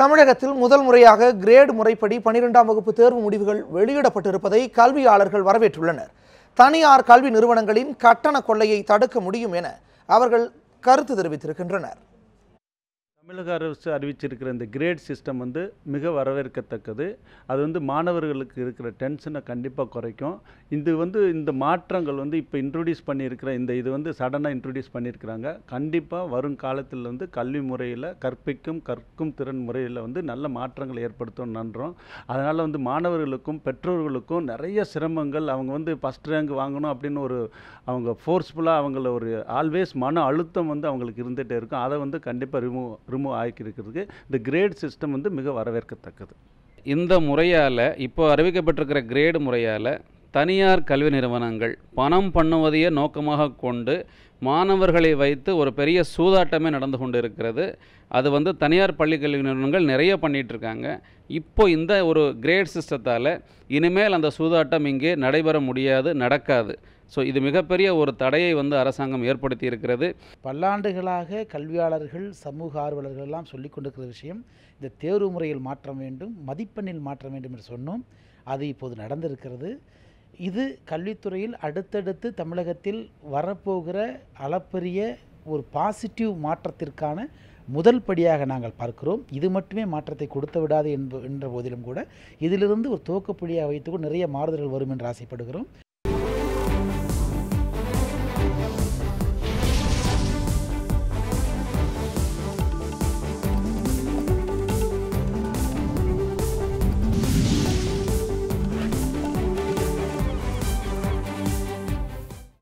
தமிழகத்தில் முதல் முறையாக கிரேடு முறைப்படி பனிரெண்டாம் வகுப்பு தேர்வு முடிவுகள் வெளியிடப்பட்டிருப்பதை கல்வியாளர்கள் வரவேற்றுள்ளனர். தனியார் கல்வி நிறுவனங்களின் கட்டண கொள்ளையை தடுக்க முடியும் என அவர்கள் கருத்து தெரிவித்திருக்கின்றனர். தமிழக அரசு அறிவிச்சிருக்கிற இந்த கிரேட் சிஸ்டம் வந்து மிக வரவேற்கத்தக்கது. அது வந்து மாணவர்களுக்கு இருக்கிற டென்ஷனை கண்டிப்பாக குறைக்கும். இது வந்து இந்த மாற்றங்கள் வந்து இப்போ இன்ட்ரொடியூஸ் பண்ணியிருக்கிற இந்த இது வந்து சடனாக இன்ட்ரொடியூஸ் பண்ணியிருக்கிறாங்க. கண்டிப்பாக வரும் காலத்தில் வந்து கல்வி முறையில் கற்பிக்கும் கற்கும் திறன் முறையில் வந்து நல்ல மாற்றங்கள் ஏற்படுத்தும் நன்றோம் அதனால் வந்து மாணவர்களுக்கும் பெற்றோர்களுக்கும் நிறைய சிரமங்கள். அவங்க வந்து ஃபஸ்ட் ரேங்க் வாங்கணும் அப்படின்னு ஒரு அவங்க ஃபோர்ஸ்ஃபுல்லாக அவங்கள ஒரு ஆல்வேஸ் மன அழுத்தம் வந்து அவங்களுக்கு இருந்துகிட்டே இருக்கும். அதை வந்து கண்டிப்பாக ரிமூவ் ரிமூவ் ஆகிக்கிறதுக்கு இந்த கிரேட் சிஸ்டம் வந்து மிக வரவேற்கத்தக்கது. இந்த முறையால் இப்போ அறிவிக்கப்பட்டிருக்கிற கிரேடு முறையால் தனியார் கல்வி நிறுவனங்கள் பணம் பண்ணுவதையே நோக்கமாக கொண்டு மாணவர்களை வைத்து ஒரு பெரிய சூதாட்டமே நடந்து கொண்டு இருக்கிறது அது வந்து தனியார் பள்ளி கல்வி நிறுவனங்கள் நிறைய பண்ணிகிட்ருக்காங்க இருக்காங்க இப்போ இந்த ஒரு கிரேட் சிஸ்டத்தால் இனிமேல் அந்த சூதாட்டம் இங்கே நடைபெற முடியாது நடக்காது. ஸோ இது மிகப்பெரிய ஒரு தடையை வந்து அரசாங்கம் ஏற்படுத்தி இருக்கிறது பல்லாண்டுகளாக கல்வியாளர்கள் சமூக ஆர்வலர்கள் எல்லாம் சொல்லிக் கொண்டிருக்கிற விஷயம் இந்த தேர்வு முறையில் மாற்றம் வேண்டும் மதிப்பெண்ணில் மாற்றம் வேண்டும் என்று சொன்னோம். அது இப்போது நடந்திருக்கிறது. இது கல்வித்துறையில் அடுத்தடுத்து தமிழகத்தில் வரப்போகிற அளப்பரிய ஒரு பாசிட்டிவ் மாற்றத்திற்கான முதல் படியாக நாங்கள் பார்க்கிறோம். இது மட்டுமே மாற்றத்தை கொடுத்து விடாது என்ப என்ற போதிலும் கூட இதிலிருந்து ஒரு துவக்கப்புள்ளியாக வைத்துக்கொண்டு நிறைய மாறுதல்கள் வரும் என்று ஆசைப்படுகிறோம். Bye.